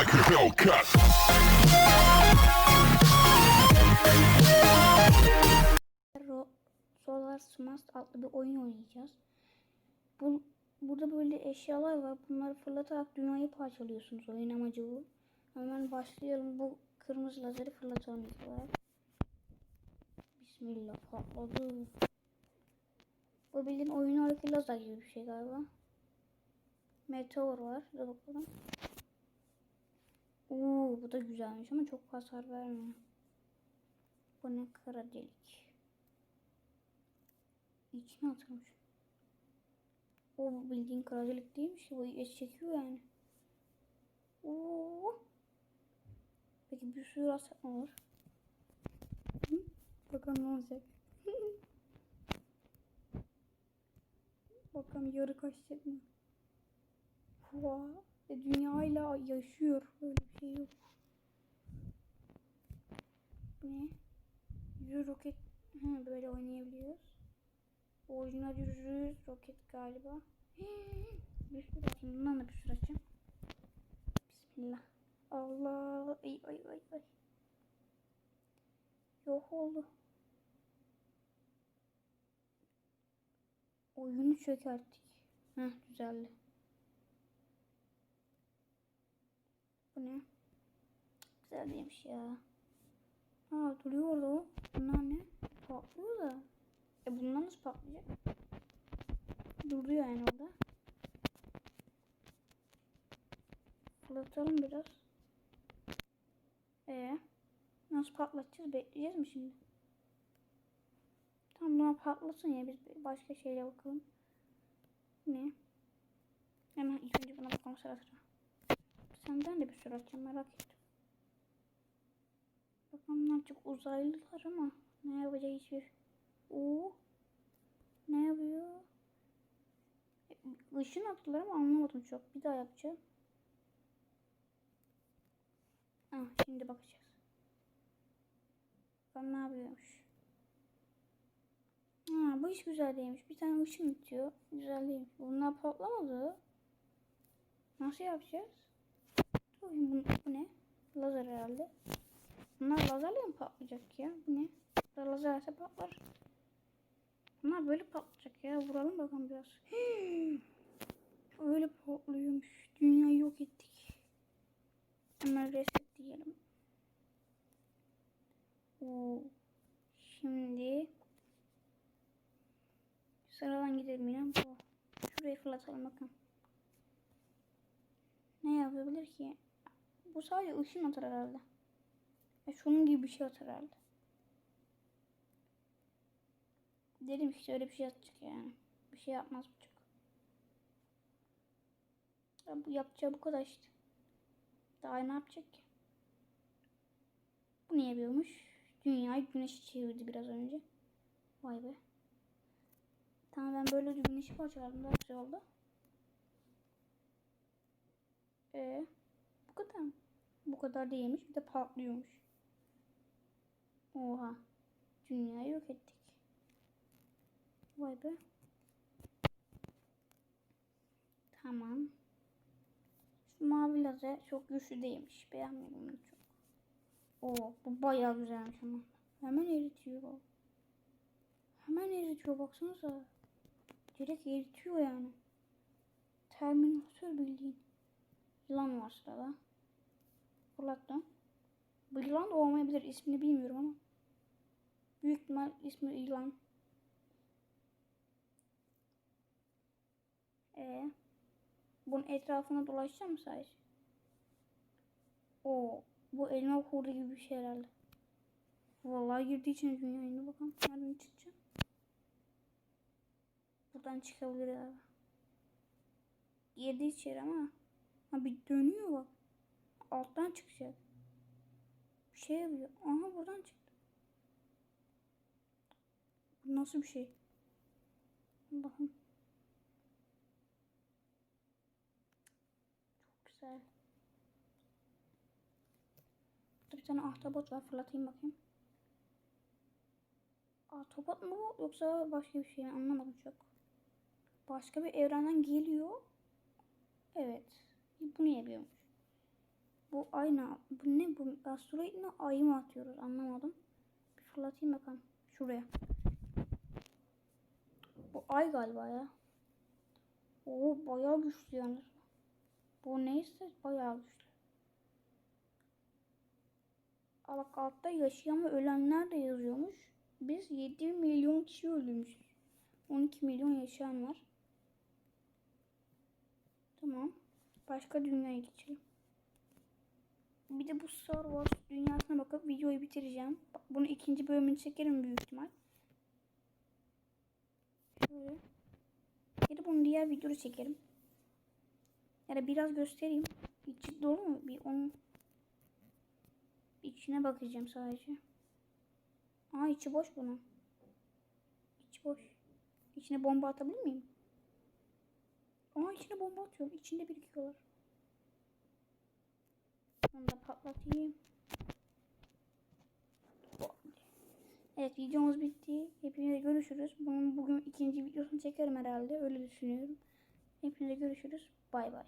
like a Hellcat. Solar Smart adlı bir oyun oynayacağız. Bu, burada böyle eşyalar var. Bunları fırlatarak dünyayı parçalıyorsunuz. Oyun amacı bu. Hemen başlayalım. Bu kırmızı lazeri fırlatalım ilk. Bismillah patladı. Bu bildiğin oyundaki lazer gibi bir şey galiba. Meteor var. Dur bakalım. Oo, bu da güzelmiş ama çok hasar vermiyor. Bu ne kara delik. İçine atılmış. O bildiğin kara delik değilmiş. Bu et çekiyor yani. Oo. Peki bir sürü hasar mı olur? Hı? Bakalım ne olacak. Bakalım yarı kaçacak mı? Vay. E, dünyayla yaşıyor. Böyle bir şey yok. Bu ne? Yürü roket. Ha, böyle oynayabiliyoruz. Orijinal yürü roket galiba. bir sürü açayım. Bundan da bir sürü açayım. Bismillah. Allah. Ay ay ay ay. Yok oldu. Oyunu çökerttik. Heh düzeldi. Bu ne? Güzel değilmiş ya. Aa duruyor orada o. Bunlar ne? Nasıl patlayacak? Duruyor yani orada. Fırlatalım biraz. E nasıl patlatacağız? Bekleyeceğiz mi şimdi? Tamam buna patlasın ya biz başka şeyle bakalım. Ne? Hemen ilk önce buna bakalım sıra sıra. Senden de bir sürü açacağım merak ettim. Bakalım bunlar çok uzaylılar ama ne yapacak hiçbir. Oo. Ne yapıyor? Işın attılar ama anlamadım çok. Bir daha yapacağım. Ah şimdi bakacağız. Bakalım ne yapıyormuş. Ha bu iş güzel değilmiş. Bir tane ışın itiyor. Güzel değilmiş. Bunlar patlamadı. Nasıl yapacağız? Dur bu, bu ne? Lazer herhalde. Bunlar lazerle mi patlayacak ya? Bu ne? Bu da lazerse patlar. Bunlar böyle patlayacak ya. Vuralım bakalım biraz. Öyle patlıyormuş. Dünyayı yok ettik. Hemen reset diyelim. Oo. Şimdi sıradan gidelim yine. Bu. Şurayı fırlatalım bakın. Ne yapabilir ki? Bu sadece ışın atar herhalde. E şunun gibi bir şey atar herhalde. Dedim işte öyle bir şey atacak yani. Bir şey yapmaz bu çok. Ya bu yapacağı bu kadar işte. Daha ne yapacak ki? Bu ne yapıyormuş? Dünyayı güneşi çevirdi biraz önce. Vay be. Tamam ben böyle de güneşi parçaladım. Daha güzel oldu. Ee, bu kadar? Bu kadar değilmiş. Bir de patlıyormuş. Oha. Dünyayı yok ettik. Vay be. Tamam. Şu mavi lazer çok güçlü değilmiş. Beğenmiyorum bunu çok. Oo, bu bayağı güzelmiş ama. Hemen eritiyor. Hemen eritiyor baksanıza. Direkt eritiyor yani. Terminatör bildiğin. Yılan var sırada. Fırlattım. Bu yılan da olmayabilir. İsmini bilmiyorum ama. Büyük ihtimal ismi yılan. Ee, bunun etrafına dolaşacağım sadece? O, bu elma kurdu gibi bir şey herhalde. Vallahi girdiği için dünyaya bakalım. Nereden çıkacağım? Buradan çıkabilir abi. Girdi içeri ama. Ha bir dönüyor bak. Alttan çıkacak. Bir şey yapıyor. Aha buradan çıktı. Bu nasıl bir şey? Allah'ım. Çok güzel. Burada bir tane ahtapot var. Fırlatayım bakayım. Ahtapot mu bu yoksa başka bir şey mi? Anlamadım çok. Başka bir evrenden geliyor. Evet. Bunu yapıyormuş. Bu bu ayna. Bu ne bu? Asteroid mi ayı mı atıyoruz anlamadım. Bir fırlatayım bakalım. Şuraya. Bu ay galiba ya. Oo bayağı güçlü yalnız. Bu neyse bayağı güçlü. Aa, bak yaşayan ve ölenler de yazıyormuş. Biz 7 milyon kişi öldürmüşüz. 12 milyon yaşayan var. Tamam. Başka dünyaya geçelim. Bir de bu Star Wars dünyasına bakıp videoyu bitireceğim. Bak, bunu ikinci bölümünü çekerim büyük ihtimal. Şöyle. Ya da bunu diğer videoda çekerim. Ya da biraz göstereyim. İçi dolu mu? Bir onun içine bakacağım sadece. Aa içi boş bunun. İçi boş. İçine bomba atabilir miyim? Aa içine bomba atıyorum. İçinde birikiyorlar. Onu da patlatayım. Evet videomuz bitti. Hepinize görüşürüz. Bunun bugün ikinci videosunu çekerim herhalde. Öyle düşünüyorum. Hepinize görüşürüz. Bay bay.